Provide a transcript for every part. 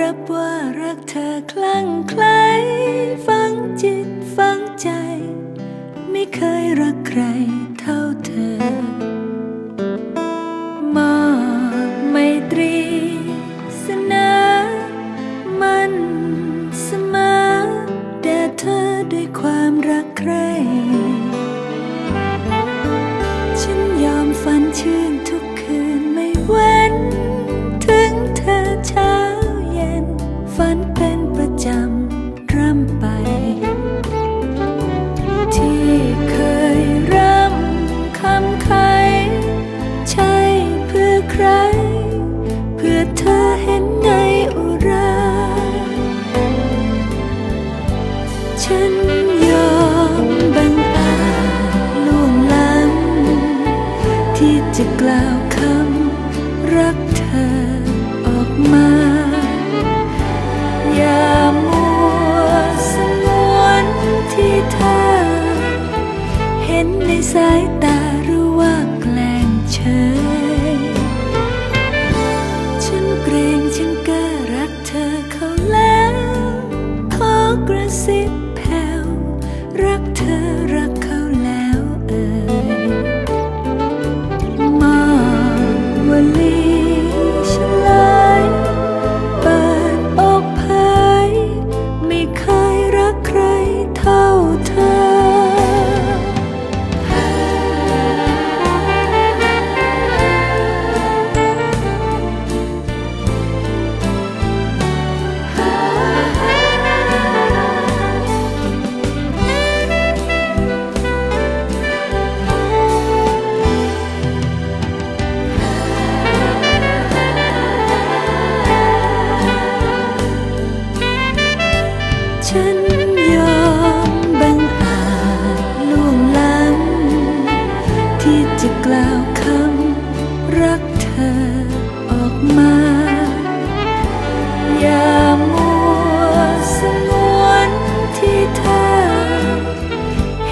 รับว่ารักเธอคลั่งไคล้ฝังจิตฝังใจ ไม่เคยรักใครเท่าเธอ มอบไมตรีเสนอมันเสมอแด่เธอด้วยความรักใคร เห็นในอุรา ฉันยอมบังอาจล่วงล้ำที่จะกล่าวคำรักเธอออกมา อย่ามัวสงวนที่เธอ เห็นในสายตาหรือว่าแกล้งเฉย รักเธอรักเขา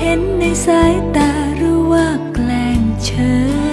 เห็นในสายตาหรือว่าแกล้งเฉย